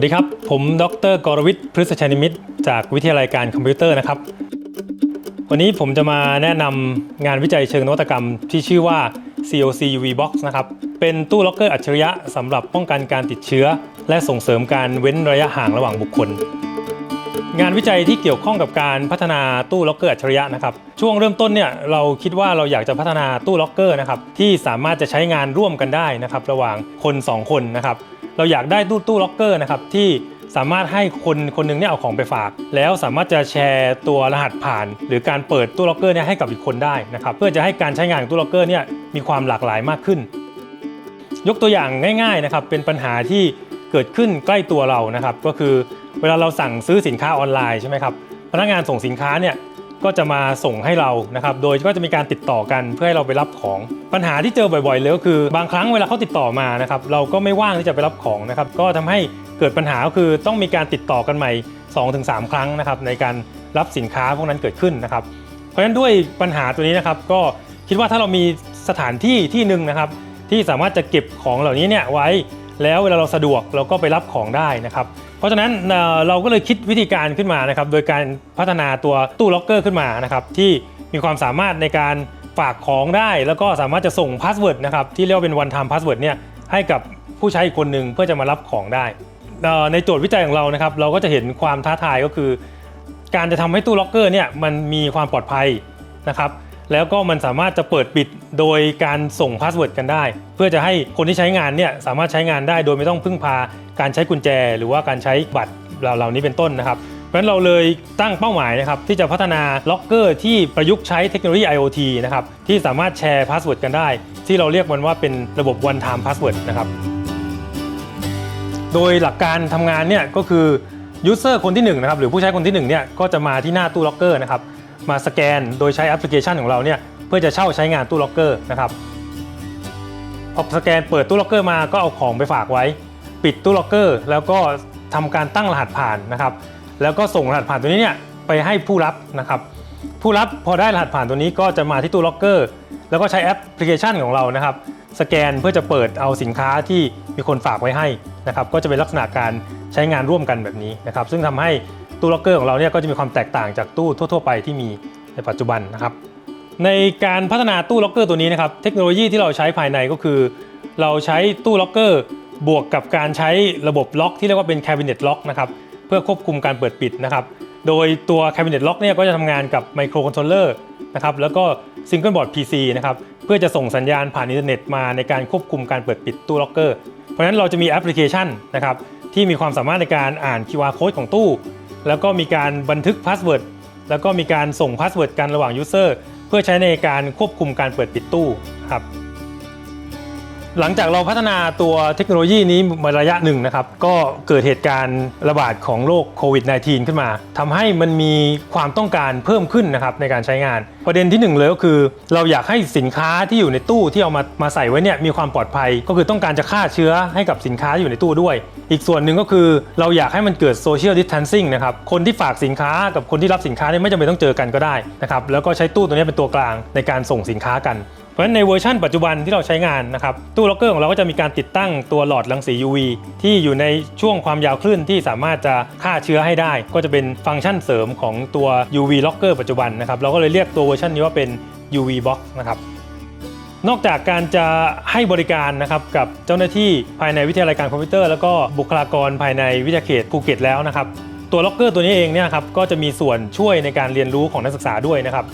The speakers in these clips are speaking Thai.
วัสดีครับ ผมดรกรวิทย์พฤษชัยนิมิตรจากวิทยาลัยการคอมพิวเตอร์นะครับ วันนี้ผมจะมาแนะนำงานวิจัยเชิงนวัตกรรมที่ชื่อว่า COC UV Box นะครับ เป็นตู้ล็อกเกอร์อัจฉริยะสำหรับป้องกันการติดเชื้อ และส่งเสริมการเว้นระยะห่างระหว่างบุคคล งานวิจัยที่เกี่ยวข้องกับการพัฒนาตู้ล็อกเกอร์อัจฉริยะนะครับ ช่วงเริ่มต้นเนี่ยเราคิดว่าเราอยากจะพัฒนาตู้ล็อกเกอร์นะครับที่สามารถจะใช้งานร่วมกันได้นะครับระหว่างคน 2 คนนะครับ เราอยากได้ตู้ตู้ล็อกเกอร์นะครับที่สามารถให้คนคนหนึงเนี่ยเอาของไปฝาก แล้วสามารถจะแชร์ตัวรหัสผ่าน หรือการเปิดตู้ล็อกเกอร์เนี่ยให้กับอีกคนได้นะครับเพื่อจะให้การใช้งานของตู้ล็อกเกอร์เนี่ยมีความหลากหลายมากขึ้น ยกตัวอย่างง่ายๆนะครับเป็นปัญหาที่เกิดขึ้นใกล้ตัวเรานะครับก็คือเวลาเราสั่งซื้อสินค้าออนไลน์ใช่ไหมครับพนักงานส่งสินค้าเนี่ย ก็จะมาส่งให้เรานะครับ โดยก็จะมีการติดต่อกันเพื่อให้เราไปรับของ ปัญหาที่เจอบ่อยๆเลยก็คือบางครั้งเวลาเขาติดต่อมานะครับเราก็ไม่ว่างที่จะไปรับของนะครับก็ทำให้เกิดปัญหาก็คือต้องมีการติดต่อกันใหม่ 2-3 ครั้งนะครับในการรับสินค้าพวกนั้นเกิดขึ้นนะครับ เพราะฉะนั้นด้วยปัญหาตัวนี้นะครับ ก็คิดว่าถ้าเรามีสถานที่ที่หนึ่งนะครับที่สามารถจะเก็บของเหล่านี้เนี่ยไว้ แล้วเวลาเราสะดวกเราก็ไปรับของได้นะครับ เพราะฉะนั้นเราก็เลยคิดวิธีการขึ้นมานะครับ โดยการพัฒนาตัวตู้ล็อกเกอร์ขึ้นมานะครับ ที่มีความสามารถในการฝากของได้ แล้วก็สามารถจะส่งพาสเวิร์ดนะครับที่เรียกว่าเป็น one time password เนี่ยให้กับผู้ใช้อีกคนหนึ่งเพื่อจะมารับของได้ ในโจทย์วิจัยของเรานะครับ เราก็จะเห็นความท้าทายก็คือ การจะทำให้ตู้ล็อกเกอร์เนี่ยมันมีความปลอดภัยนะครับ แล้วก็มันสามารถจะเปิดปิดโดยการส่งพาสเวิร์ดกันได้ เพื่อจะให้คนที่ใช้งานเนี่ยสามารถใช้งานได้โดยไม่ต้องพึ่งพาการใช้กุญแจ หรือว่าการใช้บัตรเหล่านี้เป็นต้นนะครับเพราะฉะนั้นเราเลยตั้งเป้าหมายนะครับที่จะพัฒนาล็อกเกอร์ที่ประยุกต์ใช้เทคโนโลยี IoT นะครับที่สามารถแชร์พาสเวิร์ดกันได้ ที่เราเรียกมันว่าเป็นระบบ one time password นะครับโดยหลักการทำงานเนี่ยก็คือยูเซอร์คนที่1นะครับหรือผู้ใช้คนที่1เนี่ยก็จะมาที่หน้าตู้ล็อกเกอร์นะครับ มาสแกน โดยใช้แอปพลิเคชันของเราเนี่ยเพื่อจะเช่าใช้งานตู้ล็อกเกอร์นะครับพอสแกนเปิดตู้ล็อกเกอร์มาก็เอาของไปฝากไว้ ปิดตู้ล็อกเกอร์ แล้วก็ทำการตั้งรหัสผ่านนะครับ แล้วก็ส่งรหัสผ่านตัวนี้เนี่ยไปให้ผู้รับนะครับ ผู้รับพอได้รหัสผ่านตัวนี้ก็จะมาที่ตู้ล็อกเกอร์แล้วก็ใช้แอปพลิเคชันของเรานะครับ สแกนเพื่อจะเปิดเอาสินค้าที่มีคนฝากไว้ให้นะครับ ก็จะเป็นลักษณะการใช้งานร่วมกันแบบนี้นะครับ ซึ่งทำให้ ตู้ล็อกเกอร์ของเราเนี่ยก็จะมีความแตกต่างจากตู้ทั่ว ๆ ไปที่มีในปัจจุบันนะครับ ในการพัฒนาตู้ล็อกเกอร์ตัวนี้นะครับเทคโนโลยีที่เราใช้ภายในก็คือ เราใช้ตู้ล็อกเกอร์บวกกับการใช้ระบบล็อกที่เรียกว่าเป็น Cabinet Lock นะครับเพื่อควบคุมการเปิดปิดนะครับโดยตัว Cabinet Lock เนี่ยก็จะทำงานกับไมโครคอนโทรลเลอร์นะครับแล้วก็ Single Board PC นะครับเพื่อจะส่งสัญญาณผ่านอินเทอร์เน็ตมาในการควบคุมการเปิดปิดตู้ล็อกเกอร์เพราะฉะนั้นเราจะมีแอปพลิเคชันนะครับที่มีความสามารถในการอ่าน QR code ของตู้ แล้วก็มีการบันทึกพาสเวิร์ดแล้วก็มีการส่งพาสเวิร์ดกันระหว่างยูเซอร์เพื่อใช้ในการควบคุมการเปิดปิดตู้ครับ หลังจากเราพัฒนาตัวเทคโนโลยีนี้มาระยะหนึ่งนะครับ ก็เกิดเหตุการณ์ระบาดของโรคโควิด -19 ขึ้นมาทำให้มันมีความต้องการเพิ่มขึ้นนะครับในการใช้งาน ประเด็นที่หนึ่งเลยก็คือ เราอยากให้สินค้าที่อยู่ในตู้ที่เอามามาใส่ไว้เนี่ยมีความปลอดภัย ก็คือต้องการจะฆ่าเชื้อให้กับสินค้าที่อยู่ในตู้ด้วย อีกส่วนหนึ่งก็คือเราอยากให้มันเกิดโซเชียลดิสทันซิ่งนะครับคนที่ฝากสินค้ากับคนที่รับสินค้าเนี่ยไม่จำเป็นต้องเจอกันก็ได้นะครับแล้วก็ใช้ตู้ตัวนี้เป็นตัวกลางในการส่งสินค้ากัน ราะฉะนั้นในเวอร์ชันปัจจุบันที่เราใช้งานนะครับตู้ล็อกเกอร์ของเราก็จะมีการติดตั้งตัวหลอดรังสี UV ที่อยู่ในช่วงความยาวคลื่นที่สามารถจะฆ่าเชื้อให้ได้ ก็จะเป็นฟังก์ชันเสริมของตัว UV locker ปัจจุบันนะครับเราก็เลยเรียกตัวเวอร์ชันนี้ว่าเป็น UV box นะครับนอกจากการจะให้บริการนะครับกับเจ้าหน้าที่ภายในวิทยาลัยการคอมพิวเตอร์ แล้วก็บุคลากรภายในวิทยาเขตภูเก็ตแล้วนะครับตัวล็อกเกอร์ตัวนี้เองเนี่ยครับก็จะมีส่วนช่วยในการเรียนรู้ของนักศึกษาด้วยนะครับ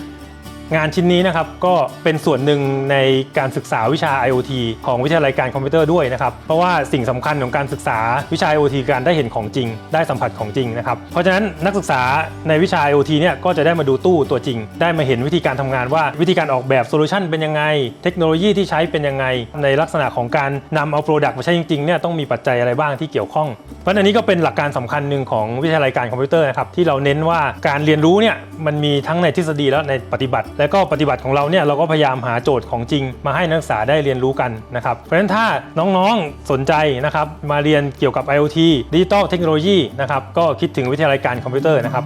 งานชิ้นนี้นะครับก็เป็นส่วนหนึ่งในการศึกษาวิชา IoT ของวิทยาลัยการคอมพิวเตอร์ด้วยนะครับ เพราะว่าสิ่งสำคัญของการศึกษาวิชา IoT การได้เห็นของจริง ได้สัมผัสของจริงนะครับ เพราะฉะนั้นนักศึกษาในวิชา IoT เนี่ยก็จะได้มาดูตู้ตัวจริง ได้มาเห็นวิธีการทำงานว่าวิธีการออกแบบโซลูชันเป็นยังไง เทคโนโลยีที่ใช้เป็นยังไง ในลักษณะของการนำเอาโปรดักต์มาใช้จริงๆเนี่ยต้องมีปัจจัยอะไรบ้างที่เกี่ยวข้อง ราะอันนี้ก็เป็นหลักการสำคัญหนึ่งของวิทยาลัยการคอมพิวเตอร์นะครับที่เราเน้นว่าการเรียนรู้เนี่ยมันมีทั้งในทฤษฎีและในปฏิบัติ และก็ปฏิบัติของเราเนี่ยเราก็พยายามหาโจทย์ของจริง มาให้นักศึกษาได้เรียนรู้กันนะครับเพราะฉะนั้นถ้าน้องๆสนใจนะครับมาเรียนเกี่ยวกับ IoT ดิจิตอลเทคโนโลยีนะครับก็คิดถึงวิทยาลัยการคอมพิวเตอร์นะครับ